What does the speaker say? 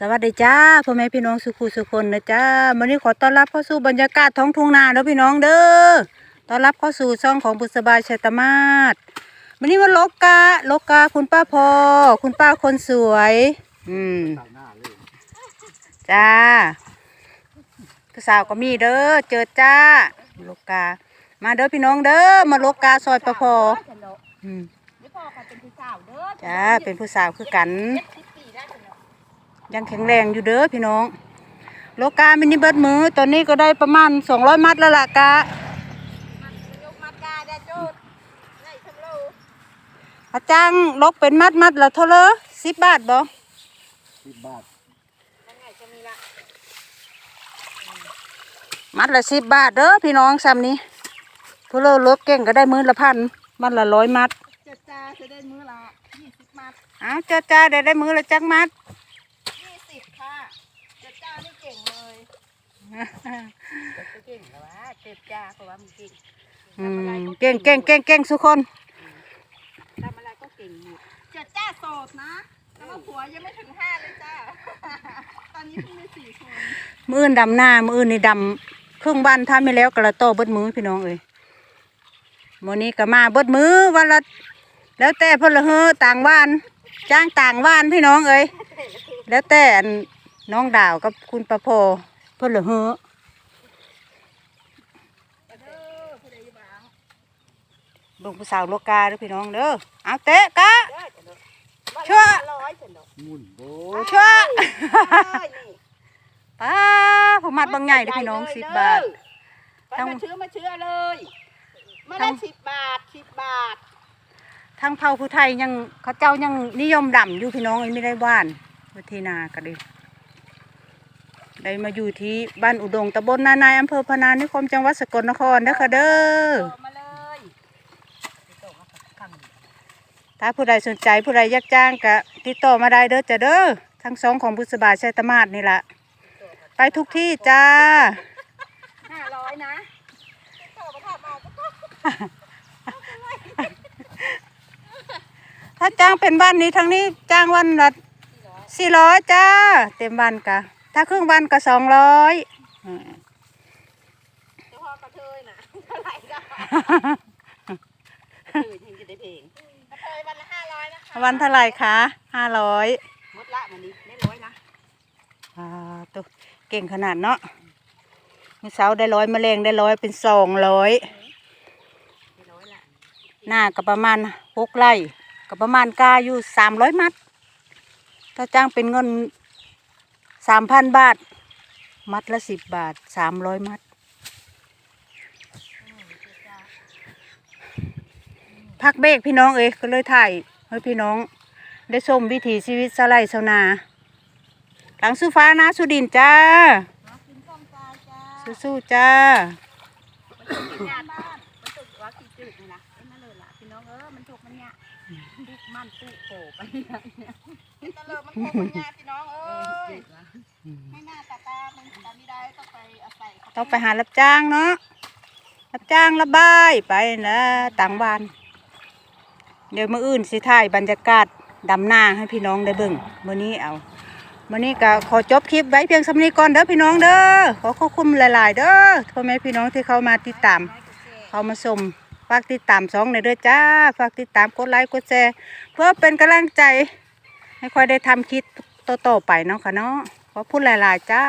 สวัสดีจ้าพ่อแม่พี่น้องสุขุสุคนนะจ้าวันนี้ขอต้อนรับเข้าสู่บรรยากาศท้องทุ่งนาเด้อพี่น้องเด้อต้อนรับเข้าสู่ช่องของบุษบาชัยตมาศวันนี้วันลกกาลกกาคุณป้าพอ คุณป้าคนสวย อืมจ้าผู้สาวก็มีเด้อเจอจ้าลกกา มาเด้อพี่น้องเด้อมาลกกาซอยป้าพออืมไม่พอกันเป็นผู้สาวเด้อจ้าเป็นผู้สาวคือกัน ยังแข็งแรงอยู่เด้อพี่น้อง โลกามินิเบิดมือตอนนี้ก็ได้ประมาณสองร้อยมัดแล้วล่ะกะมันยกมากาได้โจดได้ทั้งโลอาจ้างลกเป็นมัดมัดละเท่าเลยสิบบาทบ่สิบบาทนั่นไงจะมีละมัดละสิบบาทเด้อพี่น้องซ้ำนี้ผู้เลอลบเก่งก็ได้มือละพันมัดละร้อยมัดเจ็ดจ้าจะได้มื้อละยี่สิบมัดอ้าวจ้าจ้าได้ได้มือละจักมัดยี่สิบค่ะ เจ็ดจ้านี่เก่งเลยเก่งเหรอวะเจ็ดจ้าเพราะว่ามันเก่งอืมเก่งเก่งเก่งเก่งสุกคนทำอะไรก็เก่งหมดเจ็ดจ้าโสดนะแต่ว่าผัวยังไม่ถึงห้าเลยจ้าตอนนี้เพิ่งมีสี่คนมืออื่นดำหน้ามืออื่นนี่ดำครึ่งวันถ้าไม่แล้วกระโตอเบิดมือพี่น้องเอ้ยวันนี้ก็มาเบิดมือวันละแล้วแต่เพนละเฮอต่างว่าน จ้างต่างว่านพี่น้องเอ้ยแล้วแต่อั นน้องดาวกับคุณประโพเพนละเฮอเด้อผู้ใดอยู่บ้างลุงผู้สาวโลกาเด้อพี่น้องเด้อเอาเตะกะเด้อจ้ะเด้อชั่วร้อยจ้ะเด้อมุนโบชั่วได้นี่ป้าผมมัดบางใหญ่เด้อพี่น้องสิบบาทไปมาเชื่อมาเชื่อเลยมาได้สิบบาทสิบบาททั้งเผ่าผู้ไทยยังเขาเจ้ายังนิยมดำอยู่พี่น้องเอ้ยไม่ได้ว่านวัฒนาก็ดี ได้มาอยู่ที่บ้านอุดงตำบลนานายอำเภอพนานิคมจังหวัดสกลนครเด้อค่ะเด้อโตมาเลยถ้าผู้ใดสนใจผู้ใดอยากจ้างก็ติดต่อมาได้เด้อจ้ะเด้อทั้งสองของบุษบาชัยตมาศนี่ละไปทุกที่จ้าห้าร้อยนะโตมาทำเอาก็ต้องถ้าจ้างเป็นวันนี้ทั้งนี้จ้างวันละสี่ร้อยจ้า เต็มวันกะ ถ้าครึ่งวันก็สองร้อยเฉพาะกระเทยนะเท่าไหร่ก็เออยังจะได้เพลงกระเทยวันละห้าร้อยนะคะวันเท่าไหร่คะห้าร้อยหมดละวันนี้ไม่ร้อยนะอ่าตัวเก่งขนาดเนาะมื้อเช้าได้ร้อยแมลงได้ร้อยเป็นสองร้อยไม่ร้อยละหน้าก็ประมาณหกไร่ก็ประมาณกาอยู่สามร้อยมัด ถ้าจ้างเป็นเงิน สามพันบาท มัดละสิบบาทสามร้อยมัด พักเบรกพี่น้องเอ้ยก็เลยถ่ายให้พี่น้อง ได้ชมวิถีชีวิตสไลด์ชาวนา หลังสู้ฟ้านะสุดินจ้ดินจ้า สู้ๆจ้า เนี่ยตุกมันตุกโผล่ไปเนี่ยเอ็นนั่นเลยมันถูกมันเนี่ยพี่น้องเอ้ยไม่น่าตาตามันตาไม่ได้ต้องไปอาศัยต้องไปหารับจ้างเนาะรับจ้างระบายไปนะต่างบ้าน เดี๋ยวมื่ออื่นสิถ่ายบรรยากาศดำหน้าให้พี่น้องได้เบิ่งมื่อนี้เอามื่อนี้ก็ขอจบคลิปไว้เพียงสำนี้ก่อนเด้อพี่น้องเด้อขอขอบคุณหลาย ๆ เด้อพ่อแม่พี่น้องที่เข้ามาติดตาม เข้ามาชม ฝากติดตามสองในเด้อจ้า ฝากติดตามกดไลค์กดแชร์เพื่อเป็นกำลังใจ ให้ค่อยได้ทำคลิปต่อๆไปเนาะค่ะเนาะขอพูดหลาย ๆ จ้า